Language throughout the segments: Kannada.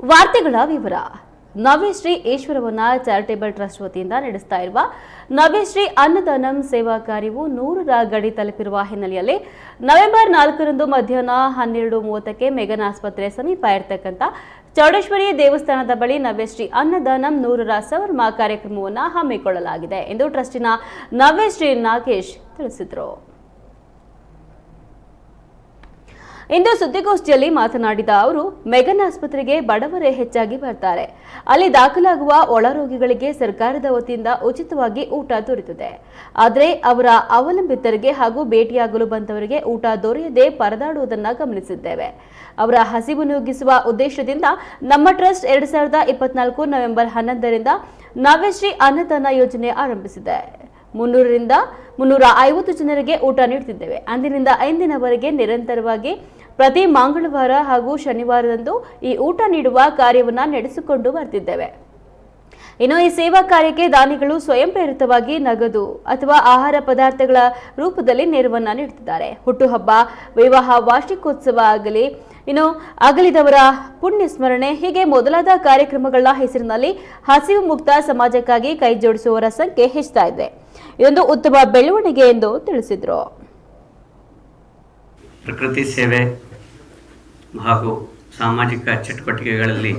ವಾರ್ತೆಗಳ ವಿವರ. ನವ್ಯಶ್ರೀ ಈಶ್ವರವನ್ನ ಚಾರಿಟೇಬಲ್ ಟ್ರಸ್ಟ್ ವತಿಯಿಂದ ನಡೆಸ್ತಾ ಇರುವ ನವ್ಯಶ್ರೀ ಅನ್ನದಾನಂ ಸೇವಾ ಕಾರ್ಯವು ನೂರರ ಗಡಿ ತಲುಪಿರುವ ಹಿನ್ನೆಲೆಯಲ್ಲಿ ನವೆಂಬರ್ ನಾಲ್ಕರಂದು ಮಧ್ಯಾಹ್ನ ಹನ್ನೆರಡು ಮೂವತ್ತಕ್ಕೆ ಮೆಗನ್ ಆಸ್ಪತ್ರೆ ಸಮೀಪ ಇರತಕ್ಕಂಥ ಚೌಡೇಶ್ವರಿ ದೇವಸ್ಥಾನದ ಬಳಿ ನವ್ಯಶ್ರೀ ಅನ್ನದಾನಂ ನೂರರ ಸವರ್ಮ ಕಾರ್ಯಕ್ರಮವನ್ನು ಹಮ್ಮಿಕೊಳ್ಳಲಾಗಿದೆ ಎಂದು ಟ್ರಸ್ಟಿನ ನವ್ಯಶ್ರೀ ನಾಗೇಶ್ ತಿಳಿಸಿದರು. ಇಂದು ಸುದ್ದಿಗೋಷ್ಠಿಯಲ್ಲಿ ಮಾತನಾಡಿದ ಅವರು, ಮೆಗನ್ ಆಸ್ಪತ್ರೆಗೆ ಬಡವರೇ ಹೆಚ್ಚಾಗಿ ಬರ್ತಾರೆ. ಅಲ್ಲಿ ದಾಖಲಾಗುವ ಒಳರೋಗಿಗಳಿಗೆ ಸರ್ಕಾರದ ವತಿಯಿಂದ ಉಚಿತವಾಗಿ ಊಟ ದೊರೆತಿದೆ. ಆದರೆ ಅವರ ಅವಲಂಬಿತರಿಗೆ ಹಾಗೂ ಭೇಟಿಯಾಗಲು ಬಂದವರಿಗೆ ಊಟ ದೊರೆಯದೆ ಪರದಾಡುವುದನ್ನು ಗಮನಿಸಿದ್ದೇವೆ. ಅವರ ಹಸಿವು ನುಗ್ಗಿಸುವ ಉದ್ದೇಶದಿಂದ ನಮ್ಮ ಟ್ರಸ್ಟ್ ಎರಡ್ ಸಾವಿರದ ಇಪ್ಪತ್ನಾಲ್ಕು ನವೆಂಬರ್ ಹನ್ನೊಂದರಿಂದ ನವ್ಯಶ್ರೀ ಅನ್ನದಾನ ಯೋಜನೆ ಆರಂಭಿಸಿದೆ. ಮುನ್ನೂರರಿಂದ ಮುನ್ನೂರ ಐವತ್ತು ಜನರಿಗೆ ಊಟ ನೀಡುತ್ತಿದ್ದೇವೆ. ಅಂದಿನಿಂದ ಐದಿನವರೆಗೆ ನಿರಂತರವಾಗಿ ಪ್ರತಿ ಮಂಗಳವಾರ ಹಾಗೂ ಶನಿವಾರದಂದು ಈ ಊಟ ನೀಡುವ ಕಾರ್ಯವನ್ನು ನಡೆಸಿಕೊಂಡು ಬರ್ತಿದ್ದೇವೆ. ಇನ್ನು ಈ ಸೇವಾ ಕಾರ್ಯಕ್ಕೆ ದಾನಿಗಳು ಸ್ವಯಂಪ್ರೇರಿತವಾಗಿ ನಗದು ಅಥವಾ ಆಹಾರ ಪದಾರ್ಥಗಳ ರೂಪದಲ್ಲಿ ನೆರವನ್ನು ನೀಡುತ್ತಿದ್ದಾರೆ. ಹುಟ್ಟುಹಬ್ಬ, ವಿವಾಹ, ವಾರ್ಷಿಕೋತ್ಸವ ಆಗಲಿ, ಇನ್ನು ಅಗಲಿದವರ ಪುಣ್ಯ ಸ್ಮರಣೆ ಹೀಗೆ ಮೊದಲಾದ ಕಾರ್ಯಕ್ರಮಗಳ ಹೆಸರಿನಲ್ಲಿ ಹಸಿವು ಮುಕ್ತ ಸಮಾಜಕ್ಕಾಗಿ ಕೈ ಜೋಡಿಸುವವರ ಸಂಖ್ಯೆ ಹೆಚ್ಚುತ್ತಾ ಇದೆ. ಇದೊಂದು ಉತ್ತಮ ಬೆಳವಣಿಗೆ ಎಂದು ತಿಳಿಸಿದರು. ಪ್ರಕೃತಿ ಸೇವೆ ಹಾಗೂ ಸಾಮಾಜಿಕ ಚಟುವಟಿಕೆಗಳಲ್ಲಿ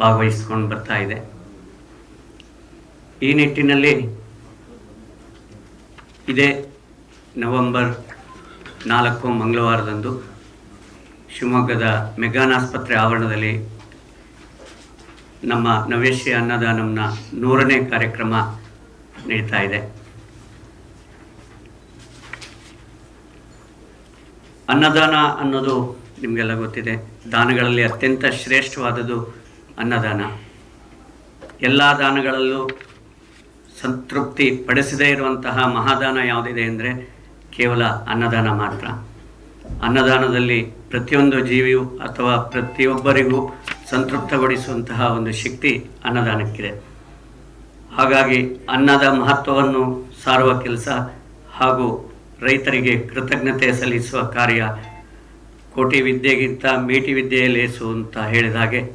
ಭಾಗವಹಿಸಿಕೊಂಡು ಬರ್ತಾ ಇದೆ. ಈ ನಿಟ್ಟಿನಲ್ಲಿ ಇದೇ ನವೆಂಬರ್ ನಾಲ್ಕು ಮಂಗಳವಾರದಂದು ಶಿವಮೊಗ್ಗದ ಮೆಗಾನ್ ಆಸ್ಪತ್ರೆ ಆವರಣದಲ್ಲಿ ನಮ್ಮ ನವೇಶ್ಯ ಅನ್ನದಾನಂನ ನೂರನೇ ಕಾರ್ಯಕ್ರಮ ನಡೀತಾ ಇದೆ. ಅನ್ನದಾನ ಅನ್ನೋದು ನಿಮಗೆಲ್ಲ ಗೊತ್ತಿದೆ. ದಾನಗಳಲ್ಲಿ ಅತ್ಯಂತ ಶ್ರೇಷ್ಠವಾದದ್ದು ಅನ್ನದಾನ. ಎಲ್ಲ ದಾನಗಳಲ್ಲೂ ಸಂತೃಪ್ತಿ ಪಡಿಸದೇ ಇರುವಂತಹ ಮಹಾದಾನ ಯಾವುದಿದೆ ಅಂದರೆ ಕೇವಲ ಅನ್ನದಾನ ಮಾತ್ರ. ಅನ್ನದಾನದಲ್ಲಿ ಪ್ರತಿಯೊಂದು ಜೀವಿಯು ಅಥವಾ ಪ್ರತಿಯೊಬ್ಬರಿಗೂ ಸಂತೃಪ್ತಗೊಳಿಸುವಂತಹ ಒಂದು ಶಕ್ತಿ ಅನ್ನದಾನಕ್ಕಿದೆ. ಹಾಗಾಗಿ ಅನ್ನದ ಮಹತ್ವವನ್ನು ಸಾರುವ ಕೆಲಸ ಹಾಗೂ ರೈತರಿಗೆ ಕೃತಜ್ಞತೆ ಸಲ್ಲಿಸುವ ಕಾರ್ಯ ಕೋಟಿ ವಿದ್ಯೆಗಿಂತ ಮೇಟಿ ವಿದ್ಯೆಯಲ್ಲೇಸು ಅಂತ ಹೇಳಿದ ಹಾಗೆ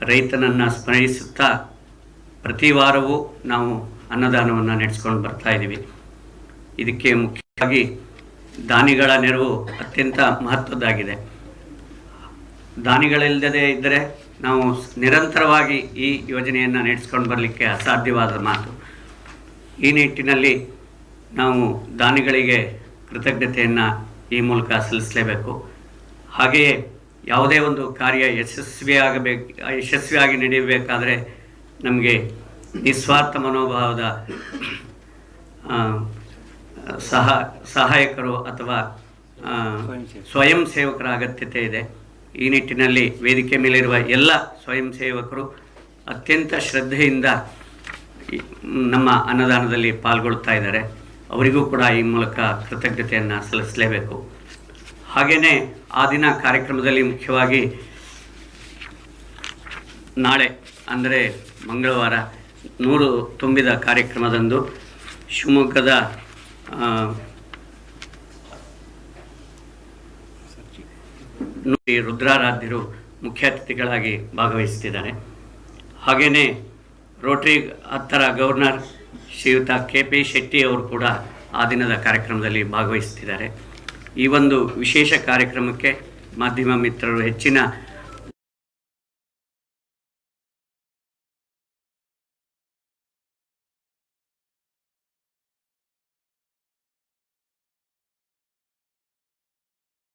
ರೈತನನ್ನು ಸ್ಮರಿಸುತ್ತಾ ಪ್ರತಿ ವಾರವೂ ನಾವು ಅನ್ನದಾನವನ್ನು ನಡೆಸ್ಕೊಂಡು ಬರ್ತಾ ಇದ್ದೀವಿ ಇದಕ್ಕೆ ಮುಖ್ಯವಾಗಿ ದಾನಿಗಳ ನೆರವು ಅತ್ಯಂತ ಮಹತ್ವದ್ದಾಗಿದೆ. ದಾನಿಗಳಿಲ್ಲದೆ ಇದ್ದರೆ ನಾವು ನಿರಂತರವಾಗಿ ಈ ಯೋಜನೆಯನ್ನು ನಡೆಸ್ಕೊಂಡು ಬರಲಿಕ್ಕೆ ಅಸಾಧ್ಯವಾದ ಮಾತು. ಈ ನಿಟ್ಟಿನಲ್ಲಿ ನಾವು ದಾನಿಗಳಿಗೆ ಕೃತಜ್ಞತೆಯನ್ನು ಈ ಮೂಲಕ ಸಲ್ಲಿಸಲೇಬೇಕು. ಹಾಗೆಯೇ ಯಾವುದೇ ಒಂದು ಕಾರ್ಯ ಯಶಸ್ವಿಯಾಗಬೇಕು, ಯಶಸ್ವಿಯಾಗಿ ನಡೆಯಬೇಕಾದರೆ ನಮಗೆ ನಿಸ್ವಾರ್ಥ ಮನೋಭಾವದ ಸಹ, ಸಹಾಯಕರು ಅಥವಾ ಸ್ವಯಂ ಸೇವಕರ ಅಗತ್ಯತೆ ಇದೆ. ಈ ನಿಟ್ಟಿನಲ್ಲಿ ವೇದಿಕೆ ಮೇಲಿರುವ ಎಲ್ಲ ಸ್ವಯಂ ಸೇವಕರು ಅತ್ಯಂತ ಶ್ರದ್ಧೆಯಿಂದ ನಮ್ಮ ಅನ್ನದಾನದಲ್ಲಿ ಪಾಲ್ಗೊಳ್ತಾ ಇದ್ದಾರೆ. ಅವರಿಗೂ ಕೂಡ ಈ ಮೂಲಕ ಕೃತಜ್ಞತೆಯನ್ನು ಸಲ್ಲಿಸಲೇಬೇಕು. ಹಾಗೆಯೇ ಆ ದಿನ ಕಾರ್ಯಕ್ರಮದಲ್ಲಿ ಮುಖ್ಯವಾಗಿ ನಾಳೆ, ಅಂದರೆ ಮಂಗಳವಾರ ನೂರು ತುಂಬಿದ ಕಾರ್ಯಕ್ರಮದಂದು ಶಿವಮೊಗ್ಗದ ರುದ್ರಾರಾಧ್ಯರು ಮುಖ್ಯ ಅತಿಥಿಗಳಾಗಿ ಭಾಗವಹಿಸುತ್ತಿದ್ದಾರೆ. ಹಾಗೆಯೇ ರೋಟರಿ ಹತ್ತರ ಗವರ್ನರ್ ಶ್ರೀಯುತ ಕೆ ಪಿ ಶೆಟ್ಟಿ ಅವರು ಕೂಡ ಆ ದಿನದ ಕಾರ್ಯಕ್ರಮದಲ್ಲಿ ಭಾಗವಹಿಸುತ್ತಿದ್ದಾರೆ. ಈ ಒಂದು ವಿಶೇಷ ಕಾರ್ಯಕ್ರಮಕ್ಕೆ ಮಾಧ್ಯಮ ಮಿತ್ರರು ಹೆಚ್ಚಿನ